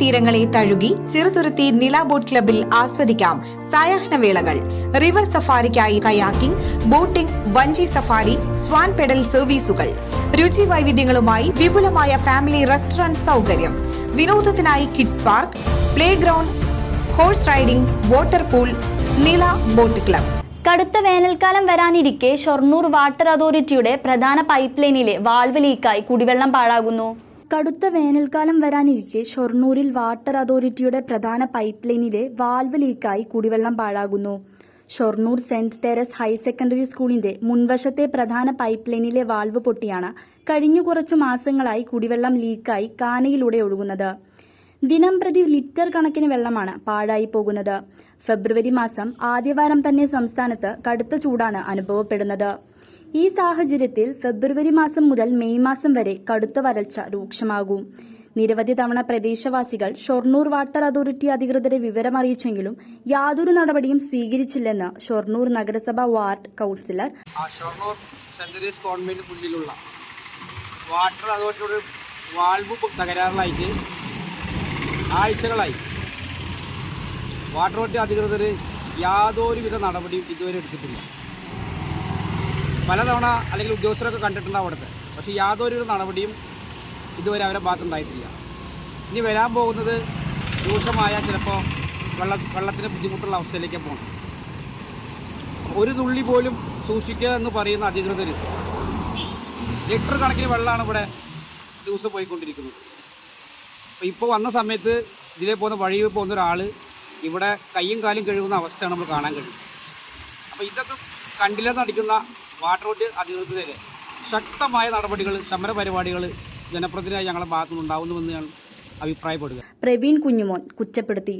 തീരങ്ങളെ തഴുകി ചെറുതുരുത്തി നില ബോട്ട് ക്ലബിൽ ആസ്വദിക്കാം സായാഹ്നവേളകൾ റിവർ സഫാരിക്കായി കയാക്കിംഗ് ബോട്ടിംഗ് വഞ്ചി സഫാരി സ്വാൻ പെഡൽ സർവീസുകൾ. രുചി വൈവിധ്യങ്ങളുമായി വിപുലമായ ഫാമിലി റെസ്റ്റോറന്റ് സൗകര്യം. വിനോദത്തിനായി kids park play ground horse riding water pool Nila boat club. കടുത്ത വേനൽക്കാലം വരാനിരിക്കെ ഷൊർണൂർ വാട്ടർ അതോറിറ്റിയുടെ പ്രധാന പൈപ്പ് ലൈനിലെ വാൾവ് ലീക്കായി കുടിവെള്ളം പാഴാകുന്നു. കടുത്ത വേനൽക്കാലം വരാനിരിക്കെ ഷൊർണൂരിൽ വാട്ടർ അതോറിറ്റിയുടെ പ്രധാന പൈപ്പ് ലൈനിലെ വാൽവ് ലീക്കായി കുടിവെള്ളം പാഴാകുന്നു. Shoranur saint Teresa's higher secondary സ്കൂളിന്റെ മുൻവശത്തെ പ്രധാന പൈപ്പ് ലൈനിലെ വാൾവ് പൊട്ടിയാണ് കഴിഞ്ഞ കുറച്ചു മാസങ്ങളായി കുടിവെള്ളം ലീക്കായി കാനയിലൂടെ ഒഴുകുന്നത്. ദിനം പ്രതി ലിറ്റർ കണക്കിന് വെള്ളമാണ് പാഴായി പോകുന്നത്. ഫെബ്രുവരി മാസം ആദ്യവാരം തന്നെ സംസ്ഥാനത്ത് കടുത്ത ചൂടാണ് അനുഭവപ്പെടുന്നത്. ഈ സാഹചര്യത്തിൽ ഫെബ്രുവരി മാസം മുതൽ മെയ് മാസം വരെ കടുത്ത വരൾച്ച രൂക്ഷമാകും. നിരവധി തവണ പ്രദേശവാസികൾ ഷൊർണൂർ വാട്ടർ അതോറിറ്റി അധികൃതരെ വിവരമറിയിച്ചെങ്കിലും യാതൊരു നടപടിയും സ്വീകരിച്ചില്ലെന്ന് ഷൊർണൂർ നഗരസഭ വാർഡ് കൗൺസിലർ ഷൊർണൂർ സെന്റ് മുന്നിലുള്ള വാട്ടർ അതോറിറ്റിയുടെ വാൽവ് തകരാറിലായിട്ട് ആഴ്ചകളായി വാട്ടർ അതോറിറ്റി അധികൃതർ യാതൊരുവിധ നടപടിയും ഇതുവരെ എടുത്തിട്ടില്ല. പലതവണ അല്ലെങ്കിൽ ഉദ്യോഗസ്ഥരൊക്കെ കണ്ടിട്ടുണ്ടാവും അവിടുത്തെ. പക്ഷേ യാതൊരുവിധ നടപടിയും ഇതുവരെ അവരെ ഭാഗത്തുണ്ടായിട്ടില്ല ഇനി വരാൻ പോകുന്നത് രൂക്ഷമായ ചിലപ്പോൾ വെള്ള വെള്ളത്തിന് ബുദ്ധിമുട്ടുള്ള അവസ്ഥയിലേക്ക് പോകണം ഒരു തുള്ളി പോലും സൂക്ഷിക്കുക എന്ന് പറയുന്ന അധികൃതർ ലിറ്റർ കണക്കിന് വെള്ളമാണ് ഇവിടെ ദിവസം പോയിക്കൊണ്ടിരിക്കുന്നത്. അപ്പോൾ ഇപ്പോൾ വന്ന സമയത്ത് ഇതിലേ പോകുന്ന വഴി പോകുന്ന ഒരാൾ ഇവിടെ കൈയും കാലും കഴുകുന്ന അവസ്ഥയാണ് നമ്മൾ കാണാൻ കഴിയുന്നത്. അപ്പോൾ ഇതൊക്കെ കണ്ടില്ലെന്ന് അടിക്കുന്ന വാട്ടർ അതോറിറ്റി അധികൃതരെ ശക്തമായ നടപടികൾ സമരപരിപാടികൾ ജനപ്രതിനിധിയായി ഞങ്ങളുടെ ഭാഗത്തുനിന്ന് ഉണ്ടാവുന്നുവെന്ന് ഞാൻ അഭിപ്രായപ്പെടുക. പ്രവീൺ കുഞ്ഞുമോൻ കുറ്റപ്പെടുത്തി.